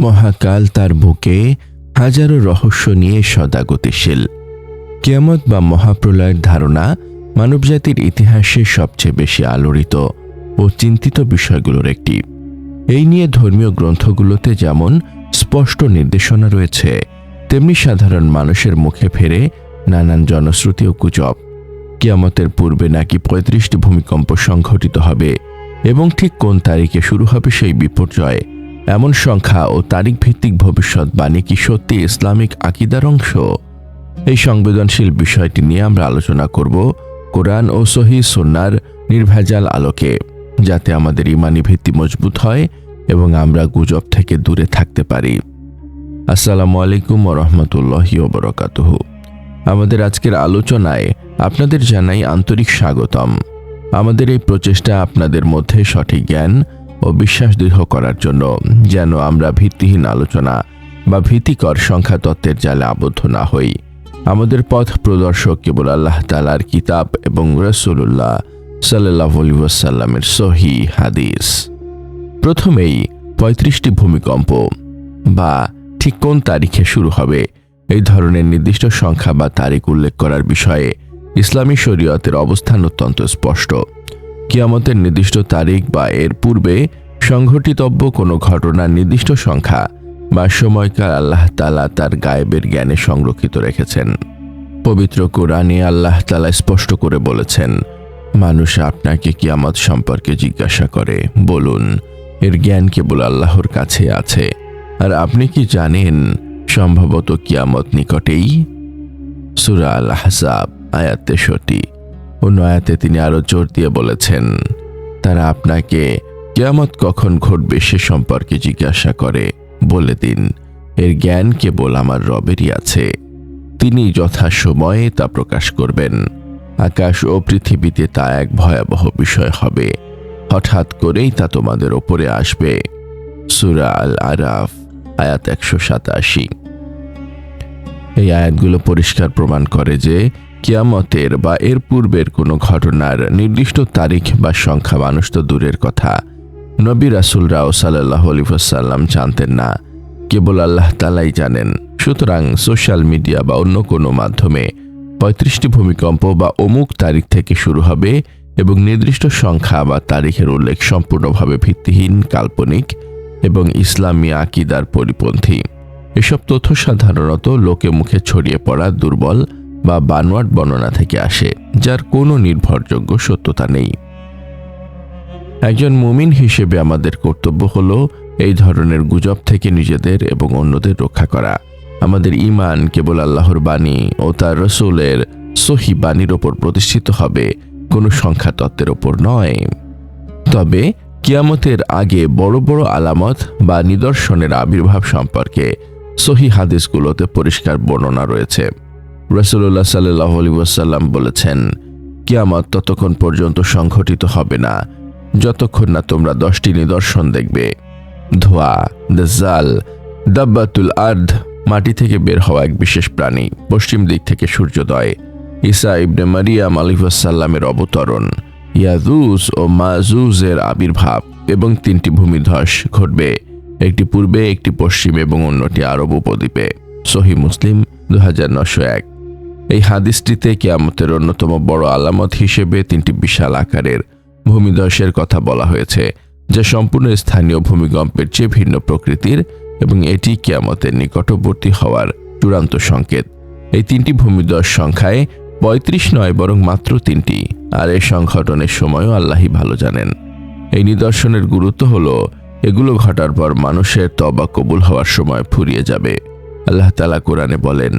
মহাকাল তার বুকে হাজারো রহস্য নিয়ে সদা গতিশীল কেয়ামত বা মহাপ্রলয়ের ধারণা মানবজাতির ইতিহাসে সবচেয়ে বেশি আলোড়িত ও চিন্তিত বিষয়গুলোর একটি। এই নিয়ে ধর্মীয় গ্রন্থগুলোতে যেমন স্পষ্ট নির্দেশনা রয়েছে, তেমনি সাধারণ মানুষের মুখে ফেরে নানান জনশ্রুতি ও গুজব। কিয়ামতের পূর্বে নাকি পঁয়ত্রিশটি ভূমিকম্প সংঘটিত হবে এবং ঠিক কোন তারিখে শুরু হবে সেই বিপর্যয় এমন সংখ্যা ও তারিখ ভিত্তিক ভবিষ্যৎবাণী কি সত্যি ইসলামিক আকিদার অংশ? এই সংবেদনশীল বিষয়টি নিয়ে আমরা আলোচনা করব কোরআন ও সহি সন্ন্যার নির্ভেজাল আলোকে, যাতে আমাদের ইমানি ভিত্তি মজবুত হয় এবং আমরা গুজব থেকে দূরে থাকতে পারি। আসসালামু আলাইকুম রহমতুল্লাহি ওবরকাতুহু আমাদের আজকের আলোচনায় আপনাদের জানাই আন্তরিক স্বাগতম। আমাদের এই প্রচেষ্টা আপনাদের মধ্যে সঠিক জ্ঞান ও বিশ্বাস দৃঢ় করার জন্য যেন আমরা ভিত্তিহীন আলোচনা বা ভীতিকর সংখ্যা তত্ত্বের জালে আবদ্ধ না হই। আমাদের পথ প্রদর্শক কেবল আল্লাহ তালার কিতাব এবং রসুল্লাহ সাল্লাহ ওয়াসাল্লামের সহি হাদিস। প্রথমেই পঁয়ত্রিশটি ভূমিকম্প বা ঠিক কোন তারিখে শুরু হবে এই ধরনের নির্দিষ্ট সংখ্যা বা তারিখ উল্লেখ করার বিষয়ে ইসলামী শরীয়তের অবস্থান অত্যন্ত স্পষ্ট। কিয়ামতের নির্দিষ্ট তারিখ বা এর পূর্বে সংঘটিতব্য কোনো ঘটনার নির্দিষ্ট সংখ্যা বা সময়কাল আল্লাহ তালা তার গায়েবের জ্ঞানে সংরক্ষিত রেখেছেন। পবিত্র কোরআনে আল্লাহ তালা স্পষ্ট করে বলেছেন, মানুষ আপনাকে কিয়ামত সম্পর্কে জিজ্ঞাসা করে, বলুন, এর জ্ঞান কেবল আল্লাহর কাছে আছে, আর আপনি কি জানেন সম্ভবত কিয়ামত নিকটেই? সুরা আল হাসাব আয়াত তেষট্টি। অন্য আয়াতে তিনি আরও জোর দিয়ে বলেছেন, তারা আপনাকে কিয়ামত কখন ঘটবে সে সম্পর্কে জিজ্ঞাসা করে। বলে দিন, এর জ্ঞান কেবল আমার রবেরই আছে। তিনি যথাসময়ে তা প্রকাশ করবেন। আকাশ ও পৃথিবীতে তা এক ভয়াবহ বিষয় হবে। হঠাৎ করেই তা তোমাদের ওপরে আসবে। সুরা আল আরাফ আয়াত একশো সাতাশি। এই আয়াতগুলো পরিষ্কার প্রমাণ করে যে কিয়ামতের বা এর পূর্বের কোনো ঘটনার নির্দিষ্ট তারিখ বা সংখ্যা মানুষ তো দূরের কথা। নবী রাসুলরাও সাল্লাহ আলিফাসাল্লাম জানতেন না। কেবল আল্লাহ তালাই জানেন। সুতরাং সোশ্যাল মিডিয়া বা অন্য কোনো মাধ্যমে পঁয়ত্রিশটি ভূমিকম্প বা অমুক তারিখ থেকে শুরু হবে এবং নির্দিষ্ট সংখ্যা বা তারিখের উল্লেখ সম্পূর্ণভাবে ভিত্তিহীন, কাল্পনিক এবং ইসলামী আকিদার পরিপন্থী। এসব তথ্য সাধারণত লোকে মুখে ছড়িয়ে পড়া দুর্বল বা বানোয়াট বর্ণনা থেকে আসে, যার কোনো নির্ভরযোগ্য সত্যতা নেই। একজন মুমিন হিসেবে আমাদের কর্তব্য হল এই ধরনের গুজব থেকে নিজেদের এবং অন্যদের রক্ষা করা। আমাদের ইমান কেবল আল্লাহর বাণী ও তার রসুলের সহি বাণীর ওপর প্রতিষ্ঠিত হবে, কোনো সংখ্যা তত্ত্বের ওপর নয়। তবে কিয়ামতের আগে বড় বড় আলামত বা নিদর্শনের আবির্ভাব সম্পর্কে সহি হাদিসগুলোতে পরিষ্কার বর্ণনা রয়েছে। রসুল্লাহ সাল্লাহ আলী ওয়াসাল্লাম বলেছেন, কিয়ামত ততক্ষণ পর্যন্ত সংঘটিত হবে না, যতক্ষণ না তোমরা দশটি নিদর্শন দেখবে। ধোয়া দাল দাব্বাতুল আর্ধ মাটি থেকে বের হওয়া এক বিশেষ প্রাণী, পশ্চিম দিক থেকে সূর্যোদয়, ঈসা ইবনে মারিয়াম আলিফাসাল্লামের অবতরণ, ইয়াজুজ ও মাজুজের আবির্ভাব এবং তিনটি ভূমিধস ঘটবে, একটি পূর্বে, একটি পশ্চিম এবং অন্যটি আরব উপদ্বীপে। সহি মুসলিম দু হাজার নশো এক। এই হাদিসটিতে কিয়ামতের অন্যতম বড় আলামত হিসেবে তিনটি বিশাল আকারের ভূমিধসের কথা বলা হয়েছে, যা সম্পূর্ণ স্থানীয় ভূমিকম্পের চেয়ে ভিন্ন প্রকৃতির এবং এটি কিয়ামতের নিকটবর্তী হওয়ার চূড়ান্ত সংকেত। এই তিনটি ভূমিধস সংখ্যায় পঁয়ত্রিশ নয়, বরং মাত্র তিনটি, আর এই সংঘটনের সময়ও আল্লাহি ভালো জানেন। এই নিদর্শনের গুরুত্ব হল, এগুলো ঘটার পর মানুষের তবা কবুল হওয়ার সময় ফুরিয়ে যাবে। আল্লাহ তালা কোরআনে বলেন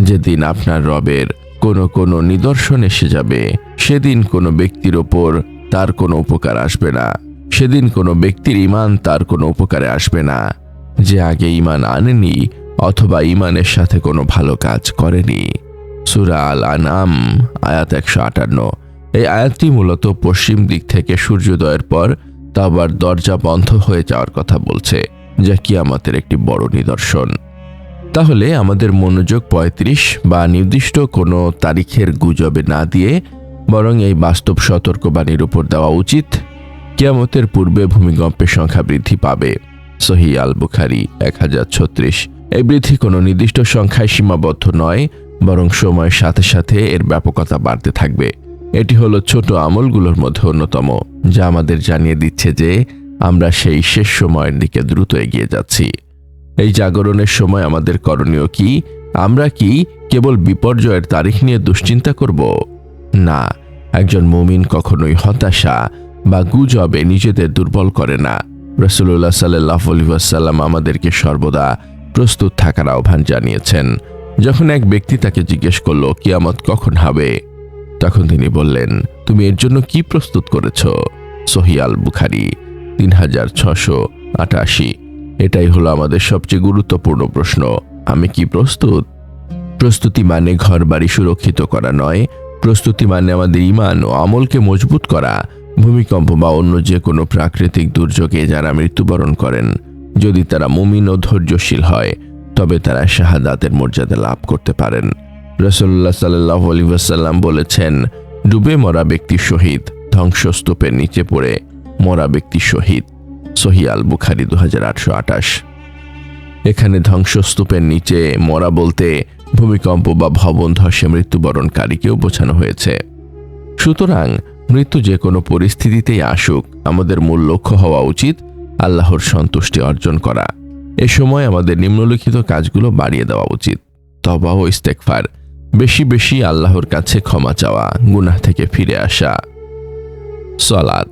যেদিন আপনার রবের কোনো কোনো নিদর্শন এসে যাবে, সেদিন কোনো ব্যক্তির ওপর তার কোনো উপকার আসবে না। সেদিন কোনো ব্যক্তির ইমান তার কোনো উপকারে আসবে না। যে আগে ইমান আনেনি অথবা ইমানের সাথে কোনো ভালো কাজ করেনি। সুরা আল আনাম আয়াত একশো আটান্ন। এই আয়াতটি মূলত পশ্চিম দিক থেকে সূর্যোদয়ের পর তাবার দরজা বন্ধ হয়ে যাওয়ার কথা বলছে, যা কিয়ামতের একটি বড় নিদর্শন। তাহলে আমাদের মনোযোগ ৩৫ বা নির্দিষ্ট কোনো তারিখের গুজবে না দিয়ে বরং এই বাস্তব সতর্কবাণীর উপর দেওয়া উচিত। কেয়ামতের পূর্বে ভূমিকম্পের সংখ্যা বৃদ্ধি পাবে। সহি আল বুখারি, এক হাজার ছত্রিশ। এই বৃদ্ধি কোনো নির্দিষ্ট সংখ্যায় সীমাবদ্ধ নয়, বরং সময়ের সাথে সাথে এর ব্যাপকতা বাড়তে থাকবে। এটি হলো ছোট আমলগুলোর মধ্যে অন্যতম, যা আমাদের জানিয়ে দিচ্ছে যে আমরা সেই শেষ সময়ের দিকে দ্রুত এগিয়ে যাচ্ছি। এই জাগরণের সময় আমাদের করণীয় কি? আমরা কি কেবল বিপর্যয়ের তারিখ নিয়ে দুশ্চিন্তা করব? না, একজন মুমিন কখনোই হতাশা বা গুজবে নিজেদের দুর্বল করে না। রসুল্লাহ সাল্লাহ আলিবাসাল্লাম আমাদেরকে সর্বদা প্রস্তুত থাকার আহ্বান জানিয়েছেন। যখন এক ব্যক্তি তাকে জিজ্ঞেস করল, কিয়ামত কখন হবে? তখন তিনি বললেন, তুমি এর জন্য কি প্রস্তুত করেছ? সহিয়াল বুখারি তিন হাজার ছশো আটাশি। এটাই হলো আমাদের সবচেয়ে গুরুত্বপূর্ণ প্রশ্ন। আমি কি প্রস্তুত? প্রস্তুতি মানে ঘর বাড়ি সুরক্ষিত করা নয়। প্রস্তুতি মানে আমাদের ইমান ও আমলকে মজবুত করা। ভূমিকম্প বা অন্য যে কোনো প্রাকৃতিক দুর্যোগে যারা মৃত্যুবরণ করেন, যদি তারা মুমিন ও ধৈর্যশীল হয়, তবে তারা শাহাদাতের মর্যাদা লাভ করতে পারেন। রসল্লাহ সাল্লাহ বলেছেন, ডুবে মরা ব্যক্তি শহীদ, ধ্বংসস্তূপের নিচে পড়ে মরা ব্যক্তি শহীদ। সহিয়াল বুখারি দু হাজার আটশো আটাশ এখানে ধ্বংসস্তূপের নিচে মরা বলতে ভূমিকম্প বা ভবন ধসে মৃত্যুবরণকারীকেও বোঝানো হয়েছে। সুতরাং মৃত্যু যে কোনো পরিস্থিতিতেই আসুক, আমাদের মূল লক্ষ্য হওয়া উচিত আল্লাহর সন্তুষ্টি অর্জন করা। এ সময় আমাদের নিম্নলিখিত কাজগুলো বাড়িয়ে দেওয়া উচিত। তবা ও ইস্তেকফার বেশি বেশি আল্লাহর কাছে ক্ষমা চাওয়া, গুনাহ থেকে ফিরে আসা। সলাদ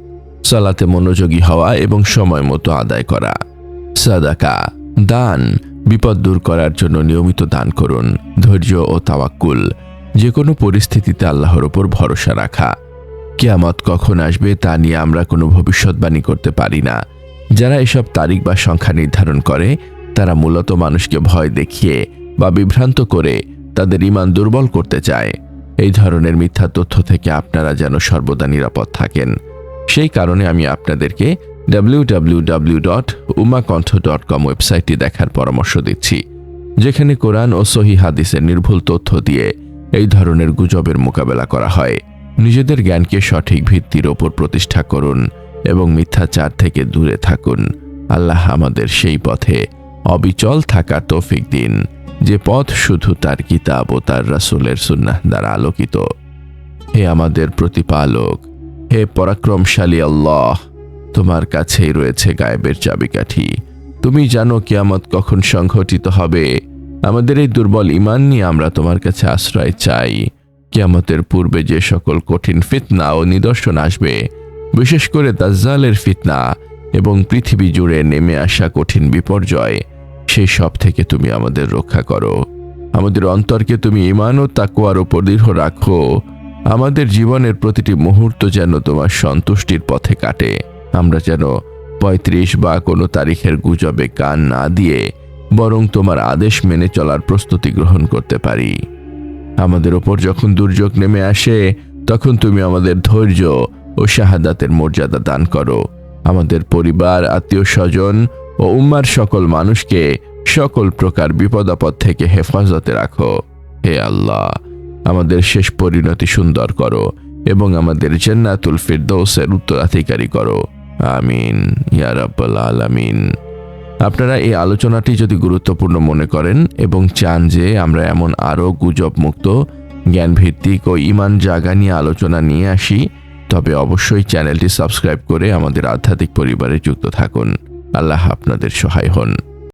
সলাতে মনোযোগী হওয়া এবং সময় মতো আদায় করা। সাদাকা, দান, বিপদ দূর করার জন্য নিয়মিত দান করুন, ধৈর্য ও তাওয়াক্কুল যে কোনো পরিস্থিতিতে আল্লাহর ওপর ভরসা রাখা। কেয়ামত কখন আসবে তা নিয়ে আমরা কোনো ভবিষ্যৎবাণী করতে পারি না। যারা এসব তারিখ বা সংখ্যা নির্ধারণ করে, তারা মূলত মানুষকে ভয় দেখিয়ে বা বিভ্রান্ত করে তাদের ইমান দুর্বল করতে চায়। এই ধরনের মিথ্যা তথ্য থেকে আপনারা যেন সর্বদা নিরাপদ থাকেন। সেই কারণে আমি আপনাদেরকে ডাব্লিউ ডট ডট কম ওয়েবসাইটটি দেখার পরামর্শ দিচ্ছি, যেখানে কোরআন ও সহি হাদিসের নির্ভুল তথ্য দিয়ে এই ধরনের গুজবের মোকাবেলা করা হয়। নিজেদের জ্ঞানকে সঠিক ভিত্তির ওপর প্রতিষ্ঠা করুন এবং মিথ্যাচার থেকে দূরে থাকুন। আল্লাহ আমাদের সেই পথে অবিচল থাকার তৌফিক দিন, যে পথ শুধু তার কিতাব ও তার রাসুলের সুন্নাহ দ্বারা আলোকিত। হে আমাদের প্রতিপালক হে পরাক্রমশালী আল্লাহ, তোমার কাছেই রয়েছে গায়েবের চাবিকাঠি। তুমি জানো কিয়ামত কখন সংঘটিত হবে। আমাদের এই দুর্বল ইমান নিয়ে আমরা তোমার কাছে আশ্রয় চাই। কিয়ামতের পূর্বে যে সকল কঠিন ফিতনা ও নিদর্শন আসবে, বিশেষ করে দাজ্জালের ফিতনা এবং পৃথিবী জুড়ে নেমে আসা কঠিন বিপর্যয় সেই সব থেকে তুমি আমাদের রক্ষা করো। আমাদের অন্তরকে তুমি ইমান ও তাকুয়ার ওপর দৃঢ় রাখো। আমাদের জীবনের প্রতিটি মুহূর্ত যেন তোমার সন্তুষ্টির পথে কাটে। আমরা যেন পঁয়ত্রিশ বা কোনো তারিখের গুজবে কান না দিয়ে বরং তোমার আদেশ মেনে চলার প্রস্তুতি গ্রহণ করতে পারি। আমাদের ওপর যখন দুর্যোগ নেমে আসে, তখন তুমি আমাদের ধৈর্য ও শাহাদাতের মর্যাদা দান করো। আমাদের পরিবার, আত্মীয় স্বজন ও উম্মার সকল মানুষকে সকল প্রকার বিপদাপদ থেকে হেফাজতে রাখো। হে আল্লাহ আমাদের শেষ পরিণতি সুন্দর করো এবং আমাদের জান্নাতুল ফিরদৌসের উত্তরাধিকারী করো। আমিন, ইয়া রাব্বাল আলামিন। আপনারা এই আলোচনাটি যদি গুরুত্বপূর্ণ মনে করেন এবং চান যে আমরা এমন আরও গুজব মুক্ত জ্ঞানভিত্তিক ও ইমান জাগা নিয়ে আলোচনা নিয়ে আসি, তবে অবশ্যই চ্যানেলটি সাবস্ক্রাইব করে আমাদের আধ্যাত্মিক পরিবারে যুক্ত থাকুন। আল্লাহ আপনাদের সহায় হন।